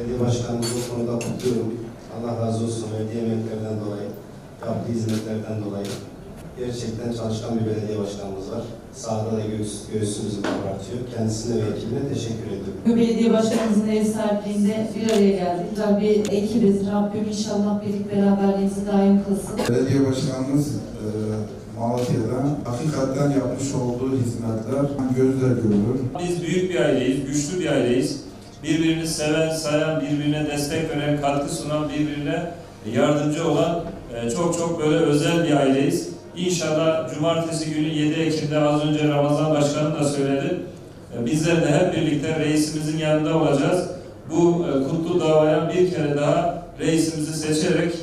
Belediye başkanımızı bu konuda kutluyorum. Allah razı olsun verdiği emeklerden dolayı, yaptığı hizmetlerden dolayı. Gerçekten çalışkan bir belediye başkanımız var. Sahada da göğüs, göğsümüzü kabartıyor. Kendisine ve ekibine teşekkür ediyorum. Belediye başkanımızın ev sahipliğinde bir araya geldik. Güzel bir ekibiz. Rabbim inşallah birlik beraberliğimizi daim kılsın. Belediye başkanımız e, Malatya'da hakikaten yapmış olduğu hizmetler gözle görülür. Biz büyük bir aileyiz, güçlü bir aileyiz. Birbirini seven, sayan, birbirine destek veren, katkı sunan, birbirine yardımcı olan e, çok çok böyle özel bir aileyiz. İnşallah cumartesi günü 7 Ekim'de az önce Ramazan Başkanı da söyledi. E, Bizler de hep birlikte reisimizin yanında olacağız. Bu e, kutlu davaya bir kere daha reisimizi seçerek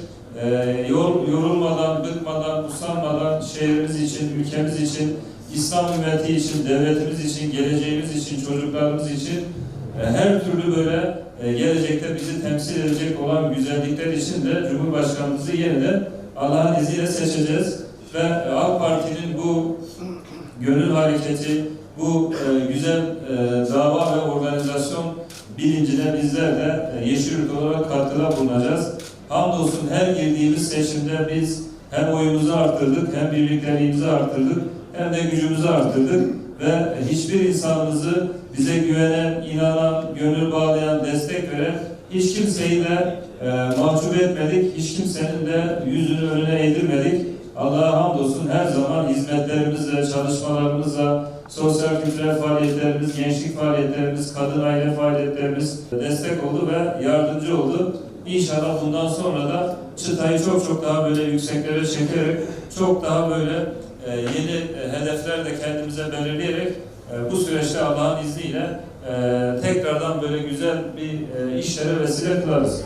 yor- yorulmadan, bıkmadan, usanmadan şehrimiz için, ülkemiz için, İslam ümmeti için, devletimiz için, geleceğimiz için, çocuklarımız için her türlü böyle e, gelecekte bizi temsil edecek olan güzellikler için de Cumhurbaşkanımızı yeniden Allah'ın izniyle seçeceğiz. Ve e, AK Parti'nin bu gönül hareketi, bu e, güzel e, dava ve organizasyon bilincine bizler de e, Yeşil Yurt olarak katkıda bulunacağız. Hamdolsun her girdiğimiz seçimde biz hem oyumuzu arttırdık, hem birlikteliğimizi arttırdık, hem de gücümüzü arttırdık ve hiçbir insanımızı bize güvenen, inanan, gönül bağlayan, destek veren hiç kimseyi de e, mahcup etmedik, hiç kimsenin de yüzünü önüne eğdirmedik. Allah'a hamdolsun her zaman hizmetlerimizle, çalışmalarımızla, sosyal kültürel faaliyetlerimiz, gençlik faaliyetlerimiz, kadın aile faaliyetlerimiz destek oldu ve yardımcı oldu. İnşallah bundan sonra da çıtayı çok çok daha böyle yükseklere çekerek, çok daha böyle e, yeni hedefler de kendimize belirleyerek e, bu süreçte Allah'ın izniyle e, tekrardan böyle güzel bir e, işlere vesile kılarız.